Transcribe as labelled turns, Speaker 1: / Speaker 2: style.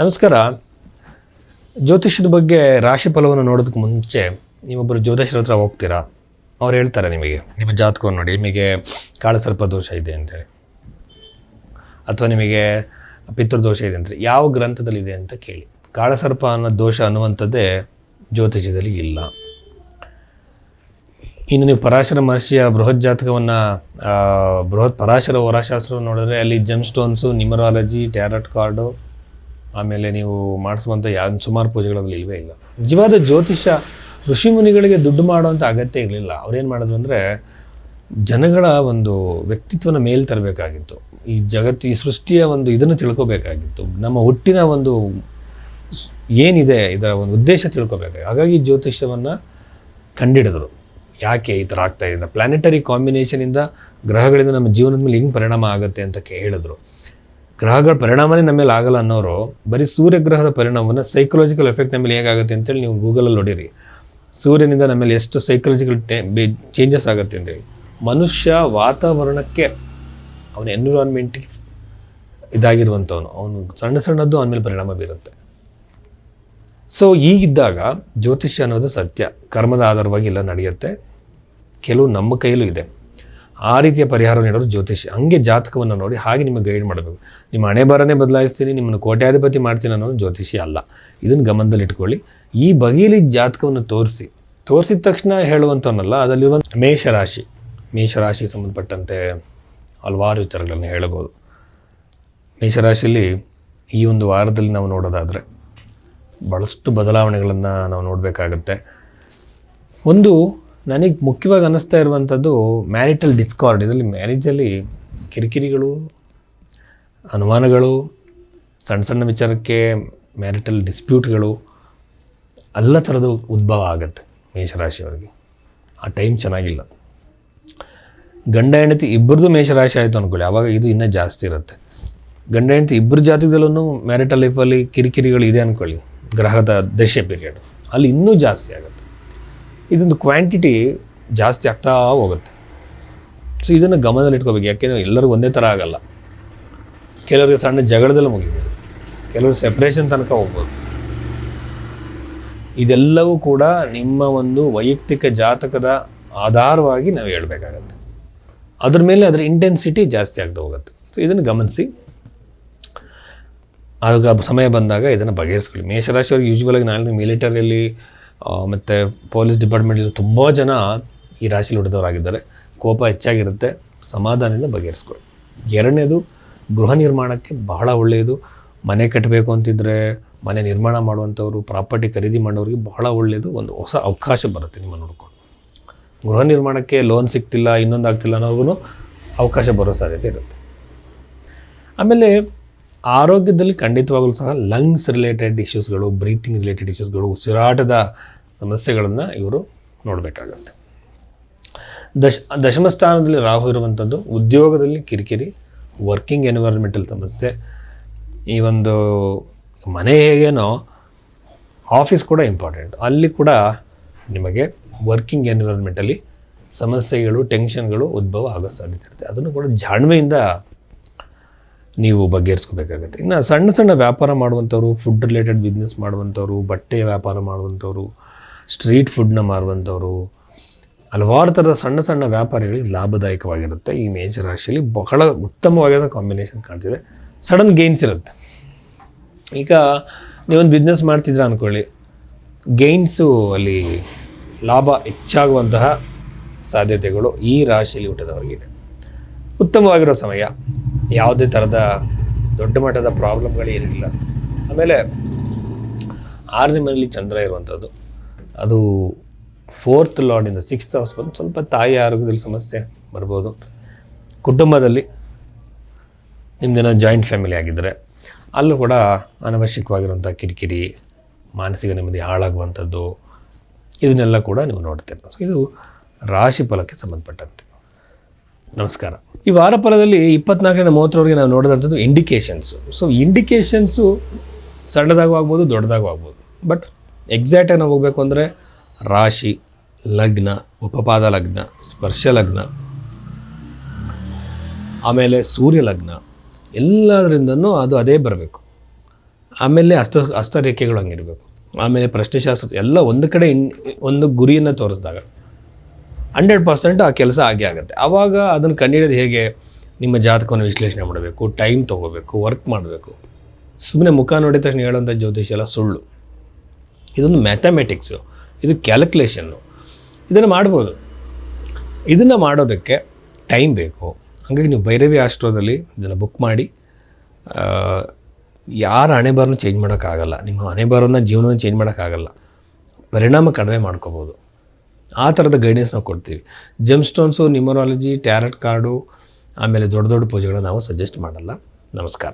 Speaker 1: ನಮಸ್ಕಾರ. ಜ್ಯೋತಿಷ್ಯದ ಬಗ್ಗೆ ರಾಶಿ ಫಲವನ್ನು ನೋಡೋದಕ್ಕೆ ಮುಂಚೆ ನೀವೊಬ್ಬರು ಜ್ಯೋತಿಷ್ಯರ ಹತ್ರ ಹೋಗ್ತೀರಾ? ಅವ್ರು ಹೇಳ್ತಾರೆ ನಿಮಗೆ. ನಿಮ್ಮ ಜಾತಕವನ್ನು ನೋಡಿ, ನಿಮಗೆ ಕಾಳಸರ್ಪ ದೋಷ ಇದೆ ಅಂತೇಳಿ. ಅಥವಾ ನಿಮಗೆ ಪಿತೃದೋಷ ಇದೆ ಅಂತೇಳಿ. ಯಾವ ಗ್ರಂಥದಲ್ಲಿದೆ ಅಂತ ಕೇಳಿ. ಕಾಳಸರ್ಪ ಅನ್ನೋ ದೋಷ ಅನ್ನುವಂಥದ್ದೇ ಜ್ಯೋತಿಷ್ಯದಲ್ಲಿ ಇಲ್ಲ. ಇನ್ನು ನೀವು ಪರಾಶರ ಮಹರ್ಷಿಯ ಬೃಹತ್ ಜಾತಕವನ್ನು ಬೃಹತ್ ಪರಾಶರ ವರಶಾಸ್ತ್ರವನ್ನು ನೋಡಿದ್ರೆ ಅಲ್ಲಿ gemstones numerology tarot card ಆಮೇಲೆ ನೀವು ಮಾಡಿಸುವಂಥ ಯಾವ ಸುಮಾರು ಪೂಜೆಗಳಲ್ಲಿ ಇಲ್ವೇ ಇಲ್ಲ. ನಿಜವಾದ ಜ್ಯೋತಿಷ ಋಷಿ ಮುನಿಗಳಿಗೆ ದುಡ್ಡು ಮಾಡುವಂಥ ಅಗತ್ಯ ಇರಲಿಲ್ಲ. ಅವ್ರೇನು ಮಾಡಿದ್ರು ಅಂದರೆ ಜನಗಳ ಒಂದು ವ್ಯಕ್ತಿತ್ವನ ಮೇಲೆ ತರಬೇಕಾಗಿತ್ತು. ಈ ಜಗತ್ತು ಈ ಸೃಷ್ಟಿಯ ಒಂದು ಇದನ್ನು ತಿಳ್ಕೊಬೇಕಾಗಿತ್ತು. ನಮ್ಮ ಹುಟ್ಟಿನ ಒಂದು ಏನಿದೆ, ಇದರ ಒಂದು ಉದ್ದೇಶ ತಿಳ್ಕೊಬೇಕಾಗಿ ಹಾಗಾಗಿ ಜ್ಯೋತಿಷ್ಯವನ್ನು ಕಂಡಿಡಿದ್ರು. ಯಾಕೆ ಈ ಥರ ಆಗ್ತಾ ಇದೆ? ಪ್ಲಾನೆಟರಿ ಕಾಂಬಿನೇಷನಿಂದ ಗ್ರಹಗಳಿಂದ ನಮ್ಮ ಜೀವನದ ಮೇಲೆ ಹೆಂಗೆ ಪರಿಣಾಮ ಆಗುತ್ತೆ ಅಂತ ಹೇಳಿದ್ರು ಗ್ರಹಗಳ ಪರಿಣಾಮನೇ ನಮ್ಮ ಮೇಲೆ ಆಗಲ್ಲ ಅನ್ನೋರು ಬರೀ ಸೂರ್ಯಗ್ರಹದ ಪರಿಣಾಮವನ್ನು ಸೈಕಲಾಜಿಕಲ್ ಎಫೆಕ್ಟ್ ನಮ್ಮ ಮೇಲೆ ಹೇಗಾಗುತ್ತೆ ಅಂತೇಳಿ ನೀವು ಗೂಗಲಲ್ಲಿ ನೋಡಿರಿ. ಸೂರ್ಯನಿಂದ ನಮ್ಮ ಮೇಲೆ ಎಷ್ಟು ಸೈಕಲಾಜಿಕಲ್ ಚೇಂಜಸ್ ಆಗುತ್ತೆ ಅಂತೇಳಿ. ಮನುಷ್ಯ ವಾತಾವರಣಕ್ಕೆ ಅವನ ಎನ್ವಿರಾನ್ಮೆಂಟಿಗೆ ಇದಾಗಿರುವಂಥವನು. ಅವನು ಸಣ್ಣ ಸಣ್ಣದ್ದು ಅವನ ಮೇಲೆ ಪರಿಣಾಮ ಬೀರುತ್ತೆ. ಸೊ ಈಗಿದ್ದಾಗ ಜ್ಯೋತಿಷ್ಯ ಅನ್ನೋದು ಸತ್ಯ. ಕರ್ಮದ ಆಧಾರವಾಗಿ ಎಲ್ಲ ನಡೆಯುತ್ತೆ. ಕೆಲವು ನಮ್ಮ ಕೈಯಲ್ಲೂ ಇದೆ. ಆ ರೀತಿಯ ಪರಿಹಾರ ನೀಡೋರು ಜ್ಯೋತಿಷಿ ಹಂಗೆ ಜಾತಕವನ್ನು ನೋಡಿ ಹಾಗೆ ನಿಮಗೆ ಗೈಡ್ ಮಾಡಬೇಕು. ನಿಮ್ಮ ಹಣೆ ಬರನೇ ಬದಲಾಯಿಸ್ತೀನಿ, ನಿಮ್ಮನ್ನು ಕೋಟ್ಯಾಧಿಪತಿ ಮಾಡ್ತೀನಿ ಅನ್ನೋದು ಜ್ಯೋತಿಷಿ ಅಲ್ಲ. ಇದನ್ನು ಗಮನದಲ್ಲಿ ಇಟ್ಕೊಳ್ಳಿ. ಈ ಬಗೆಯಲ್ಲಿ ಜಾತಕವನ್ನು ತೋರಿಸಿ, ತೋರಿಸಿದ ತಕ್ಷಣ ಹೇಳುವಂಥವನ್ನಲ್ಲ ಅದರಲ್ಲಿ ಒಂದು ಮೇಷರಾಶಿ. ಮೇಷರಾಶಿಗೆ ಸಂಬಂಧಪಟ್ಟಂತೆ ಹಲವಾರು ವಿಚಾರಗಳನ್ನು ಹೇಳಬಹುದು. ಮೇಷರಾಶಿಯಲ್ಲಿ ಈ ಒಂದು ವಾರದಲ್ಲಿ ನಾವು ನೋಡೋದಾದರೆ ಭಾಳಷ್ಟು ಬದಲಾವಣೆಗಳನ್ನು ನಾವು ನೋಡಬೇಕಾಗತ್ತೆ. ಒಂದು ನನಗೆ ಮುಖ್ಯವಾಗಿ ಅನ್ನಿಸ್ತಾ ಇರುವಂಥದ್ದು ಮ್ಯಾರಿಟಲ್ ಡಿಸ್ಕಾರ್ಡ್. ಇದರಲ್ಲಿ ಮ್ಯಾರೇಜಲ್ಲಿ ಕಿರಿಕಿರಿಗಳು, ಅನುಮಾನಗಳು, ಸಣ್ಣ ಸಣ್ಣ ವಿಚಾರಕ್ಕೆ ಮ್ಯಾರಿಟಲ್ ಡಿಸ್ಪ್ಯೂಟ್ಗಳು ಎಲ್ಲ ಥರದ್ದು ಉದ್ಭವ ಆಗುತ್ತೆ ಮೇಷರಾಶಿಯವರಿಗೆ. ಆ ಟೈಮ್ ಚೆನ್ನಾಗಿಲ್ಲ. ಗಂಡ ಹೆಂಡತಿ ಇಬ್ಬರದು ಮೇಷರಾಶಿ ಆಯಿತು ಅಂದ್ಕೊಳ್ಳಿ ಆವಾಗ ಇದು ಇನ್ನೂ ಜಾಸ್ತಿ ಇರುತ್ತೆ. ಗಂಡ ಹೆಂಡತಿ ಇಬ್ಬರು ಜಾತಿದಲ್ಲೂ ಮ್ಯಾರಿಟಲ್ ಲೈಫಲ್ಲಿ ಕಿರಿಕಿರಿಗಳು ಇದೆ ಅಂದ್ಕೊಳ್ಳಿ ಗ್ರಹದ ದಶೆ ಪೀರಿಯಡ್. ಅಲ್ಲಿ ಇನ್ನೂ ಜಾಸ್ತಿ ಆಗುತ್ತೆ. ಇದೊಂದು ಕ್ವಾಂಟಿಟಿ ಜಾಸ್ತಿ ಆಗ್ತಾ ಹೋಗುತ್ತೆ. ಸೊ ಇದನ್ನು ಗಮನದಲ್ಲಿ ಇಟ್ಕೋಬೇಕು. ಯಾಕೆಂದರೆ ಎಲ್ಲರಿಗೂ ಒಂದೇ ಥರ ಆಗಲ್ಲ. ಕೆಲವರಿಗೆ ಸಣ್ಣ ಜಗಳದಲ್ಲಿ ಮುಗಿದಿದೆ ಕೆಲವರು ಸೆಪ್ರೇಷನ್ ತನಕ ಹೋಗ್ಬೋದು. ಇದೆಲ್ಲವೂ ಕೂಡ ನಿಮ್ಮ ಒಂದು ವೈಯಕ್ತಿಕ ಜಾತಕದ ಆಧಾರವಾಗಿ ನಾವು ಹೇಳಬೇಕಾಗತ್ತೆ. ಅದ್ರ ಮೇಲೆ ಅದರ ಇಂಟೆನ್ಸಿಟಿ ಜಾಸ್ತಿ ಆಗ್ತಾ ಹೋಗುತ್ತೆ. ಸೊ ಇದನ್ನು ಗಮನಿಸಿ. ಆಗ ಸಮಯ ಬಂದಾಗ ಇದನ್ನು ಬಗೆಹರಿಸ್ಕೊಳ್ಳಿ. ಮೇಷರಾಶಿಯವ್ರಿಗೆ ಯೂಶ್ವಲಾಗಿ ನಾಳೆ ಮಿಲಿಟರಿಯಲ್ಲಿ ಮತ್ತು ಪೊಲೀಸ್ ಡಿಪಾರ್ಟ್ಮೆಂಟಲ್ಲಿ ತುಂಬ ಜನ ಈ ರಾಶಿಲಿ ಹುಟ್ಟಿದವರಾಗಿದ್ದಾರೆ ಕೋಪ ಹೆಚ್ಚಾಗಿರುತ್ತೆ. ಸಮಾಧಾನದಿಂದ ಬಗೆಹರಿಸ್ಕೊಳ್ಳಿ. ಎರಡನೇದು, ಗೃಹ ನಿರ್ಮಾಣಕ್ಕೆ ಬಹಳ ಒಳ್ಳೆಯದು. ಮನೆ ಕಟ್ಟಬೇಕು ಅಂತಿದ್ರೆ ಮನೆ ನಿರ್ಮಾಣ ಮಾಡುವಂಥವ್ರು, ಪ್ರಾಪರ್ಟಿ ಖರೀದಿ ಮಾಡೋರಿಗೆ ಬಹಳ ಒಳ್ಳೆಯದು. ಒಂದು ಹೊಸ ಅವಕಾಶ ಬರುತ್ತೆ ನಿಮ್ಮ ನೋಡ್ಕೊಂಡು. ಗೃಹ ನಿರ್ಮಾಣಕ್ಕೆ ಲೋನ್ ಸಿಗ್ತಿಲ್ಲ ಇನ್ನೊಂದು ಆಗ್ತಿಲ್ಲ ಅನ್ನೋರ್ಗು ಅವಕಾಶ ಬರೋ ಸಾಧ್ಯತೆ ಇರುತ್ತೆ. ಆಮೇಲೆ ಆರೋಗ್ಯದಲ್ಲಿ ಖಂಡಿತವಾಗಲೂ ಸಹ ಲಂಗ್ಸ್ ರಿಲೇಟೆಡ್ ಇಶ್ಯೂಸ್ಗಳು ಬ್ರೀತಿಂಗ್ ರಿಲೇಟೆಡ್ ಇಶ್ಯೂಸ್ಗಳು ಉಸಿರಾಟದ ಸಮಸ್ಯೆಗಳನ್ನು ಇವರು ನೋಡಬೇಕಾಗತ್ತೆ. ದಶ, ದಶಮ ಸ್ಥಾನದಲ್ಲಿ ರಾಹು ಇರುವಂಥದ್ದು ಉದ್ಯೋಗದಲ್ಲಿ ಕಿರಿಕಿರಿ ವರ್ಕಿಂಗ್ ಎನ್ವೈರನ್ಮೆಂಟಲ್ ಸಮಸ್ಯೆ, ಈ ಒಂದು ಮನೆ ಹೇಗೇನೋ ಆಫೀಸ್ ಕೂಡ ಇಂಪಾರ್ಟೆಂಟ್ ಅಲ್ಲಿ ಕೂಡ ನಿಮಗೆ ವರ್ಕಿಂಗ್ ಎನ್ವಿರಾನ್ಮೆಂಟಲ್ಲಿ ಸಮಸ್ಯೆಗಳು ಟೆನ್ಷನ್ಗಳು ಉದ್ಭವ ಆಗೋ ಸಾಧ್ಯತೆ ಇರುತ್ತೆ. ಅದನ್ನು ಕೂಡ ಜಾಣ್ಮೆಯಿಂದ ನೀವು ಬಗೆಹರಿಸ್ಕೋಬೇಕಾಗತ್ತೆ. ಇನ್ನು ಸಣ್ಣ ಸಣ್ಣ ವ್ಯಾಪಾರ ಮಾಡುವಂಥವ್ರು ಫುಡ್ ರಿಲೇಟೆಡ್ ಬಿಸ್ನೆಸ್ ಮಾಡುವಂಥವ್ರು ಬಟ್ಟೆಯ ವ್ಯಾಪಾರ ಮಾಡುವಂಥವ್ರು ಸ್ಟ್ರೀಟ್ ಫುಡ್ನ ಮಾರುವಂಥವ್ರು, ಹಲವಾರು ಥರದ ಸಣ್ಣ ಸಣ್ಣ ವ್ಯಾಪಾರಿಗಳಿಗೆ ಲಾಭದಾಯಕವಾಗಿರುತ್ತೆ. ಈ ಮೇಷರಾಶಿಯಲ್ಲಿ ಬಹಳ ಉತ್ತಮವಾಗಿರೋ ಕಾಂಬಿನೇಷನ್ ಕಾಣ್ತಿದೆ. ಸಡನ್ ಗೇನ್ಸ್ ಇರುತ್ತೆ. ಈಗ ನೀವೊಂದು ಬಿಸ್ನೆಸ್ ಮಾಡ್ತಿದ್ರ ಅಂದ್ಕೊಳ್ಳಿ ಗೇನ್ಸು ಅಲ್ಲಿ ಲಾಭ ಹೆಚ್ಚಾಗುವಂತಹ ಸಾಧ್ಯತೆಗಳು ಈ ರಾಶಿಯಲ್ಲಿ ಹುಟ್ಟದವರಿಗಿದೆ ಉತ್ತಮವಾಗಿರೋ ಸಮಯ. ಯಾವುದೇ ಥರದ ದೊಡ್ಡ ಮಟ್ಟದ ಪ್ರಾಬ್ಲಮ್ಗಳೇ ಇರಲಿಲ್ಲ ಆಮೇಲೆ ಆರನೇ ಮನೆಯಲ್ಲಿ ಚಂದ್ರ ಇರುವಂಥದ್ದು. ಅದು ಫೋರ್ತ್ ಲಾರ್ಡಿಂದ ಸಿಕ್ಸ್ತ್ ಹೌಸ್ ಬಂದು ಸ್ವಲ್ಪ ತಾಯಿ ಆರೋಗ್ಯದಲ್ಲಿ ಸಮಸ್ಯೆ ಬರ್ಬೋದು. ಕುಟುಂಬದಲ್ಲಿ ನಿಮ್ಮದೇನೋ ಜಾಯಿಂಟ್ ಫ್ಯಾಮಿಲಿ ಆಗಿದ್ದರೆ ಅಲ್ಲೂ ಕೂಡ ಅನವಶ್ಯಕವಾಗಿರುವಂಥ ಕಿರಿಕಿರಿ, ಮಾನಸಿಕ ನೆಮ್ಮದಿ ಹಾಳಾಗುವಂಥದ್ದು, ಇದನ್ನೆಲ್ಲ ಕೂಡ ನೀವು ನೋಡ್ತೀರ ಸೊ ಇದು ರಾಶಿ ಫಲಕ್ಕೆ ಸಂಬಂಧಪಟ್ಟಂತೆ. ನಮಸ್ಕಾರ. ಈ ವಾರ ಫಲದಲ್ಲಿ ಇಪ್ಪತ್ನಾಲ್ಕರಿಂದ ಮೂವತ್ತರವರೆಗೆ ನಾವು ನೋಡಿದಂಥದ್ದು ಇಂಡಿಕೇಷನ್ಸು ಸೊ ಇಂಡಿಕೇಷನ್ಸು ಸಣ್ಣದಾಗೂ ಆಗ್ಬೋದು, ದೊಡ್ಡದಾಗೂ ಆಗ್ಬೋದು. ಬಟ್ ಎಕ್ಸಾಕ್ಟಾಗಿ ನಾವು ಹೋಗಬೇಕು ಅಂದರೆ ರಾಶಿ, ಲಗ್ನ, ಉಪಪಾದ ಲಗ್ನ, ಸ್ಪರ್ಶ ಲಗ್ನ, ಆಮೇಲೆ ಸೂರ್ಯ ಲಗ್ನ, ಎಲ್ಲದರಿಂದನೂ ಅದು ಅದೇ ಬರಬೇಕು. ಆಮೇಲೆ ಅಸ್ತ ಹಸ್ತರೇಖೆಗಳು ಹಂಗಿರಬೇಕು. ಆಮೇಲೆ ಪ್ರಶ್ನೆಶಾಸ್ತ್ರ, ಎಲ್ಲ ಒಂದು ಕಡೆ ಇನ್, ಒಂದು ಗುರಿಯನ್ನು ತೋರಿಸಿದಾಗ ಹಂಡ್ರೆಡ್ ಪರ್ಸೆಂಟ್ ಆ ಕೆಲಸ ಆಗೇ ಆಗುತ್ತೆ. ಆವಾಗ ಅದನ್ನು ಕಂಡುಹಿಡಿಯೋದು ಹೇಗೆ ನಿಮ್ಮ ಜಾತಕವನ್ನು ವಿಶ್ಲೇಷಣೆ ಮಾಡಬೇಕು ಟೈಮ್ ತೊಗೋಬೇಕು ವರ್ಕ್ ಮಾಡಬೇಕು. ಸುಮ್ಮನೆ ಮುಖ ನೋಡಿದ ತಕ್ಷಣ ಹೇಳೋಂಥ ಜ್ಯೋತಿಷ್ಯ ಎಲ್ಲ ಸುಳ್ಳು. ಇದೊಂದು ಮ್ಯಾಥಮೆಟಿಕ್ಸು ಇದು ಕ್ಯಾಲ್ಕುಲೇಷನ್ನು ಇದನ್ನು ಮಾಡ್ಬೋದು. ಇದನ್ನು ಮಾಡೋದಕ್ಕೆ ಟೈಮ್ ಬೇಕು. ಹಾಗಾಗಿ ನೀವು ಭೈರವಿ ಆಸ್ಟ್ರೋದಲ್ಲಿ ಇದನ್ನು ಬುಕ್ ಮಾಡಿ ಯಾರ ಹಣೆ ಚೇಂಜ್ ಮಾಡೋಕ್ಕಾಗಲ್ಲ. ನಿಮ್ಮ ಹಣೆ ಬಾರನ್ನ ಜೀವನವನ್ನು ಚೇಂಜ್ ಮಾಡೋಕ್ಕಾಗಲ್ಲ. ಪರಿಣಾಮ ಕಡಿಮೆ ಮಾಡ್ಕೋಬೋದು. ಆ ಥರದ ಗೈಡೆನ್ಸ್ ನಾವು ಕೊಡ್ತೀವಿ. GeM stones numerology tarot card ಆಮೇಲೆ ದೊಡ್ಡ ದೊಡ್ಡ ಪೂಜೆಗಳನ್ನ ನಾವು ಸಜೆಸ್ಟ್ ಮಾಡಲ್ಲ. ನಮಸ್ಕಾರ.